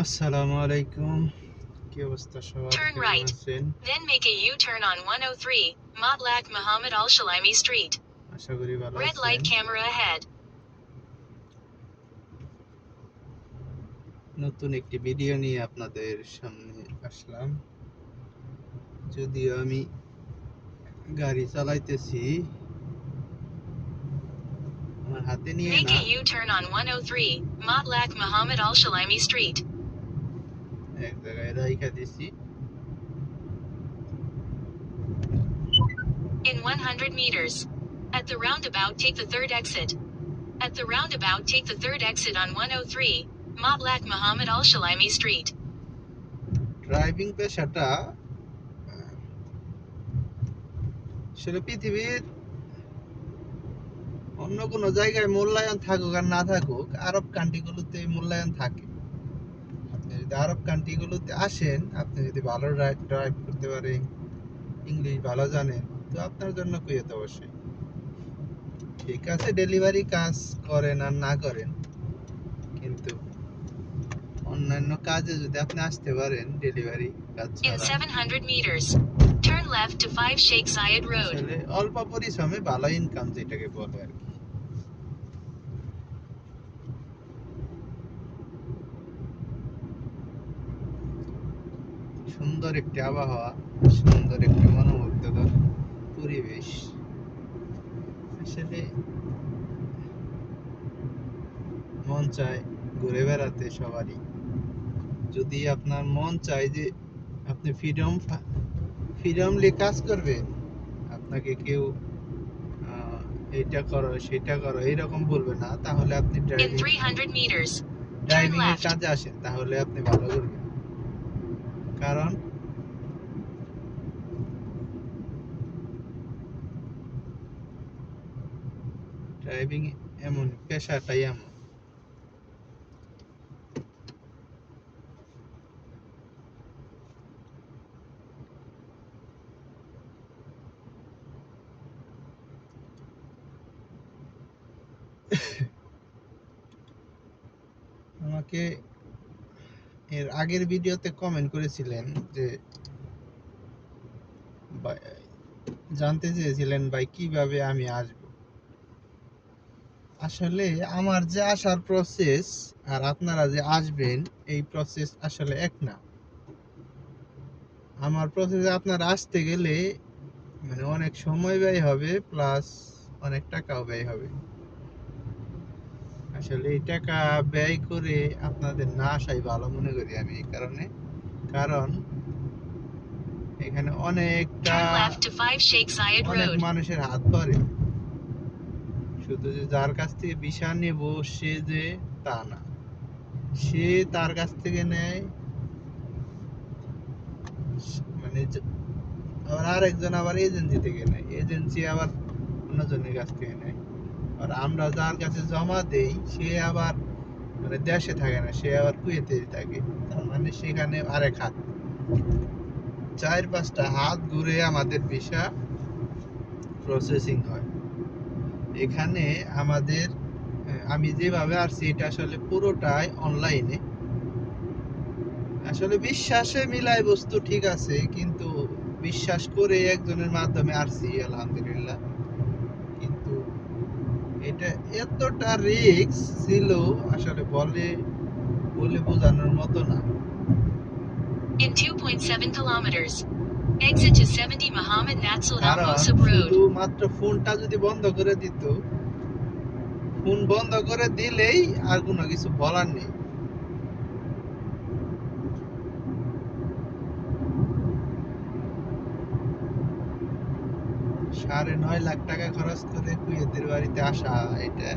আসসালামু আলাইকুম কি অবস্থা সবার Turn right. আছেন Then make a U-turn on 103, Motlaq Muhammad Al Shalimi Street. আশা করি ভালো Red light আছেন camera ahead. নতুন একটি ভিডিও নিয়ে আপনাদের সামনে আসলাম যদিও আমি গাড়ি চালাইতেছি আমার হাতে নিয়ে Make না a U-turn on 103, Motlaq Muhammad Al Shalimi Street. এক জায়গায় রাইখা দিছি In 100 meters. At the roundabout, take the third exit. At the roundabout, take the third exit on 103, Motlaq Muhammad Al Shalimi Street. Driving পেশাটা আসলে পৃথিবীর অন্য কোনো জায়গায় মূল্যায়ন থাকুক আর না থাকুক আরব কান্ট্রিগুলোতে মূল্যায়ন থাকে যদি আরব কান্ট্রিগুলোতে আসেন আপনি যদি ভালো ড্রাইভ করতে পারেন ইংলিশ ভালো জানেন তো আপনার জন্য কুয়েত অবশ্যই ঠিক আছে ডেলিভারি কাজ করেন আর না করেন কিন্তু অন্যান্য কাজে যদি আপনি আসতে পারেন ডেলিভারি কাজ ছাড়া 700 meters. Turn left to 5 Sheikh Zayed Road. আসলে অল্প পরিশ্রমে ভালো ইনকাম যেটাকে বলে আর কি সুন্দর একটি আবহাওয়া সুন্দর একটি মনোমুগ্ধকর পরিবেশ আসলে মন চায় ঘুরে বেড়াতে সবারই যদি আপনার মন চায় যে আপনি ফ্রিডম ফ্রিডমলি কাজ করবেন আপনাকে কেউ এইটা করো সেটা করো এইরকম বলবে না তাহলে আপনি ড্রাইভিং 300 meters. ড্রাইভিং এর. কাজে আসেন তাহলে আপনি ভালো করবেন কারণ ড্রাইভিং এমন, পেশাটাই এমন। আমাকে এর আগের ভিডিওতে কমেন্ট করেছিলেন যে জানতে চেয়েছিলেন ভাই কীভাবে আমি আসব। আসলে আমার যে আসার প্রসেস আর আপনারা যে আসবেন এই প্রসেস আসলে এক না। আমার প্রসেসে আপনারা আসতে গেলে মানে অনেক সময় ব্যয় হবে প্লাস অনেক টাকাও ব্যয় হবে। আসলে এই টাকা ব্যয় করে আপনাদের না আসাই ভালো মনে করি আমি এই কারণে। কারণ এখানে অনেকটা Turn left to 5 Sheikh Zayed অনেক মানুষের হাত ধরে। শুধু যে যার কাছ থেকে ভিসা নেব সে যে তা না। সে তার কাছ থেকে নেয়। মানে আবার আরেকজন আবার এজেন্সি থেকে নেয়। এজেন্সি আবার অন্যজনের কাছ থেকে নেয়। আর আমরা যার কাছে জমা দেই, সে আবার মানে দেশে থাকে না, সে আবার কুয়েতে থাকে। তার মানে সেখানে আরেক হাত। চার পাঁচটা হাত ঘুরে আমাদের ভিসা প্রসেসিং হয়। এখানে আমাদের আমি যেভাবে আসছি, এটা আসলে পুরোটাই অনলাইনে আসলে বিশ্বাসে মিলায় বস্তু ঠিক আছে, কিন্তু বিশ্বাস করে একজনের মাধ্যমে আসছি, আলহামদুলিল্লাহ কিন্তু এটা এতটা রিস্ক ছিল, আসলে বলে বলে বোঝানোর মতো না In 2.7 kilometers. Exit to 70 Muhammad Natsul Al Musab Road. মাত্র ফোনটা যদি বন্ধ করে দিত ফোন বন্ধ করে দিলেই আর কোনো কিছু বলার নেই সাড়ে নয় লাখ টাকা খরচ করে কুয়েতের বাড়িতে আসা এটা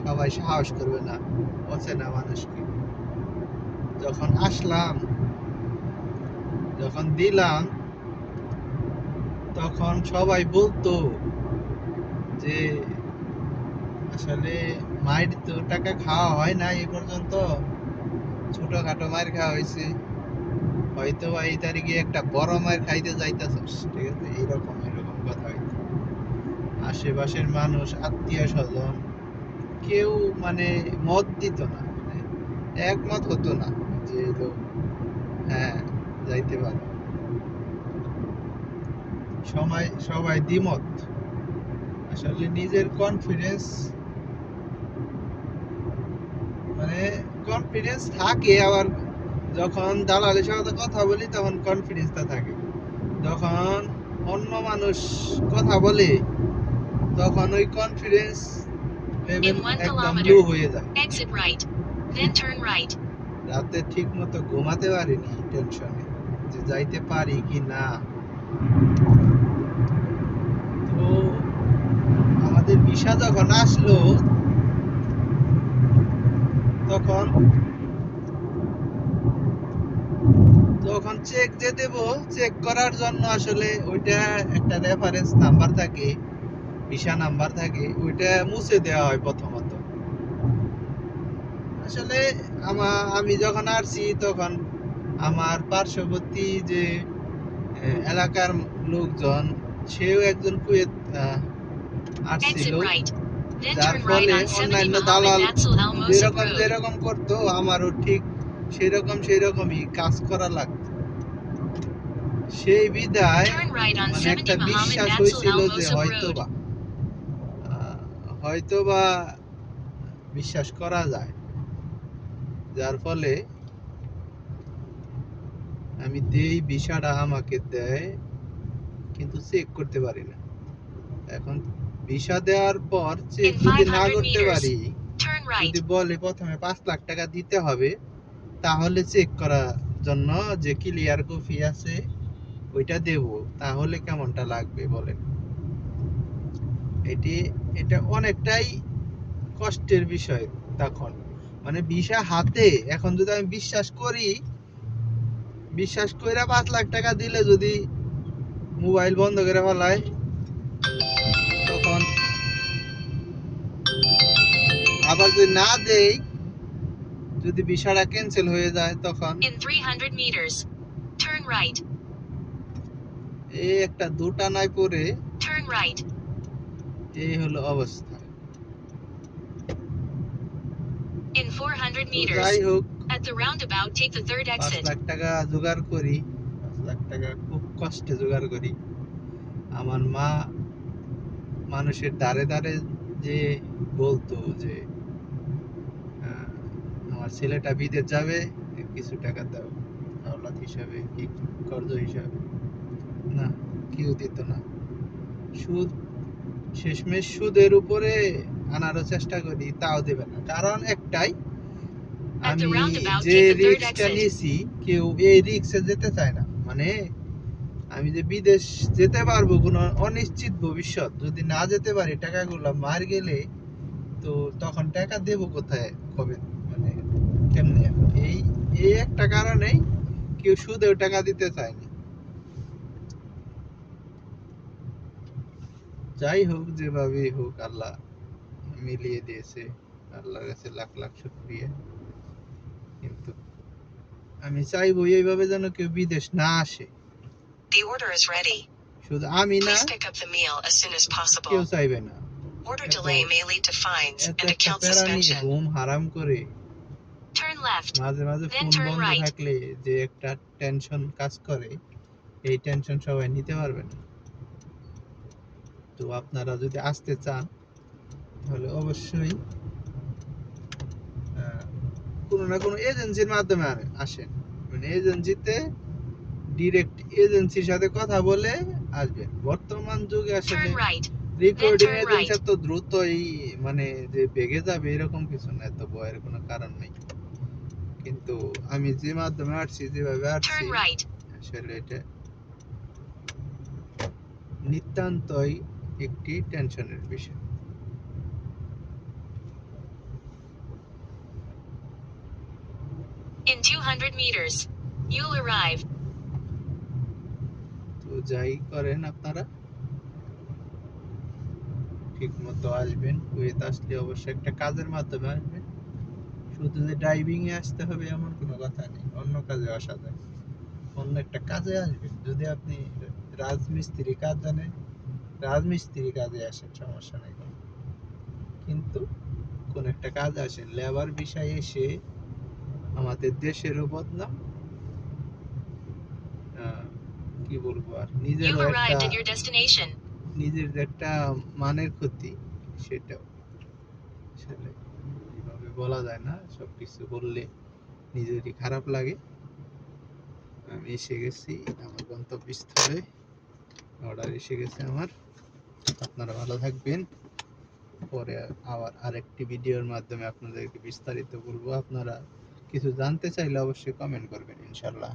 সবাই সাহস করবে না অচেনা মানুষকে যখন আসলাম যখন দিলাম, তখন সবাই বলতো যে, আসলে মায়ের তো টাকা খাওয়া হয় না এই পর্যন্ত। ছোটখাটো মায়ের খাওয়া হয়েছে। হয়তো বা এই তারিখে একটা বড় মায়ের খাইতে যাইতেছস ঠিক আছে, এইরকম এরকম কথা হইতো। আশেপাশের মানুষ, আত্মীয় স্বজন, কেউ মানে মত দিত না মানে একমত হতো না যে হ্যাঁ যাইতে পারে। সবাই সবাই দ্বিমত। আসলে নিজের কনফিডেন্স মানে কনফিডেন্স থাকে আবার যখন দালালের সাথে কথা বলি তখন কনফিডেন্সটা থাকে। যখন অন্য মানুষ কথা বলে তখন ওই কনফিডেন্স একদম লো হয়ে যায়. রাতে ঠিক মতো ঘুমাতে পারিনি টেনশনে যাইতে পারি কি না? তো আমাদের ভিসা যখন আসলো, তখন যখন চেক যে দেব চেক করার জন্য আসলে ওইটা একটা রেফারেন্স নাম্বার থাকে, ভিসা নাম্বার থাকে, ওইটা মুছে দেওয়া হয় প্রথমত। আসলে আমি যখন আসছি তখন আমার পার্শ্ববর্তী যে এলাকার লোকজন সেও একজন কুয়েত আসছিল যার ফলে অন্যান্য দালাল যেরকম যেরকম করতো আমারও ঠিক সেরকম সেরকমই কাজ করা লাগতো। সেই বিদায় মানে একটা বিশ্বাস হয়েছিল যে হয়তোবা হয়তো Road. বা হয়তো বা বিশ্বাস করা যায়। যার ফলে আমি দেই ভিসাটা আমাকে দেয় কিন্তু চেক করতে পারি না। এখন ভিসা দেওয়ার পর চেক যদি না করতে পারি যদি বলে প্রথমে পাঁচ লাখ টাকা দিতে হবে তাহলে চেক করার জন্য যে ক্লিয়ার কপি আছে ওইটা দেব। তাহলে কেমনটা লাগবে বলেন? এটি এটা অনেকটাই কষ্টের বিষয় তখন। মানে ভিসা হাতে এখন যদি আমি বিশ্বাস করি বিশ্বাস কইরা পাঁচ লাখ টাকা দিলে যদি মোবাইল বন্ধ করে ফেলায় তখন আবার যদি না দেই যদি ভিসাটা ক্যান্সেল হয়ে যায় তখন In 300 meters. Turn right. এই একটা দুটানায় পরে. এই হলো অবস্থা In 400 তো meters. যাই হোক At the roundabout, take the third exit. Lakh টাকা জোগাড় করি লাখ টাকা খুব কষ্টে জোগাড় করি। আমার মা মানুষের দ্বারে দ্বারে যে বলতো যে আমার ছেলেটা বিদেশ যাবে কিছু টাকা দাও আওলাদ হিসাবে কি কর্জ হিসাবে। না কেউ দিত না। সুদ শেষমেশ সুদের উপরে আনারও চেষ্টা করি তাও দেবে না। কারণ একটাই আমি যে রিক্সটা নিয়েছি কেউ এই রিক্সে যেতে চায় না। মানে আমি যে বিদেশ যেতে পারব কোনো অনিশ্চিত ভবিষ্যৎ যদি না যেতে পারি টাকাগুলো মার গেলে তো তখন টাকা দেবো কোথায়? কবে? মানে কেমনে? এই এই একটা কারণেই কেউ সুদেও টাকা দিতে চায়নি। যাই হোক যেভাবেই হোক আল্লাহ মিলিয়ে দিয়েছে। আল্লাহর কাছে লাখ লাখ শুক্রিয়া। কিন্তু আমি চাইব এইভাবে যেন কেউ বিদেশ না আসে The order is ready. শুধু আমি না Please pick up the meal as soon as possible. কেউ চাইবে না Order delay may lead to fines and account suspension. ঘুম হারাম করে Turn left. মাঝে মাঝে ফোন বন্ধ থাকলে যে একটা টেনশন কাজ করে এই টেনশন সবাই নিতে পারবে না তো আপনারা যদি আসতে চান তাহলে অবশ্যই কোনো না কোনো এজেন্সির মাধ্যমে আসেন। মানে এজেন্সিতে ডিরেক্ট এজেন্সির সাথে কথা বলে আসবেন। বর্তমান যুগে আসলে রেকর্ডিং এজেন্সি তো দ্রুতই মানে যে বেগে যাবে এরকম কিছু না এত ভয়ের কোনো কারণ নেই। কিন্তু আমি যে মাধ্যমে আসছি যেভাবে আসছি আসলে এটা নিতান্তই একটি টেনশনের বিষয়। In 200 meters. You'll arrive. তো যাই করেন আপনারা ঠিক মতো আসবেন কুয়েত আসলে অবশ্যই একটা কাজের মাধ্যমে আসবেন শুধু যে ড্রাইভিং এ আসতে হবে এমন কোনো কথা নেই, অন্য কাজে আসা যায় অন্য একটা কাজে আসবেন যদি আপনি রাজমিস্ত্রি কাজ জানেন, রাজমিস্ত্রি কাজে আসেন, সমস্যা নেই কোনো। কিন্তু কোন একটা কাজ আসেন লেবার বিষয়ে এসে আমাদের দেশেরও বদনাম। কি বলব আর? You've একটা. নিজের একটা মানের ক্ষতি সেটাও। আসলে এভাবে বলা যায় না সবকিছু বললে নিজেরই খারাপ লাগে। আমি এসে গেছি আমার গন্তব্যস্থলে। অর্ডার এসে গেছে আমার। আপনারা ভালো থাকবেন। পরে আবার আরেকটি ভিডিওর মাধ্যমে আপনাদেরকে বিস্তারিত বলব। আপনারা কিছু জানতে চাইলে অবশ্যই কমেন্ট করবেন ইনশাল্লাহ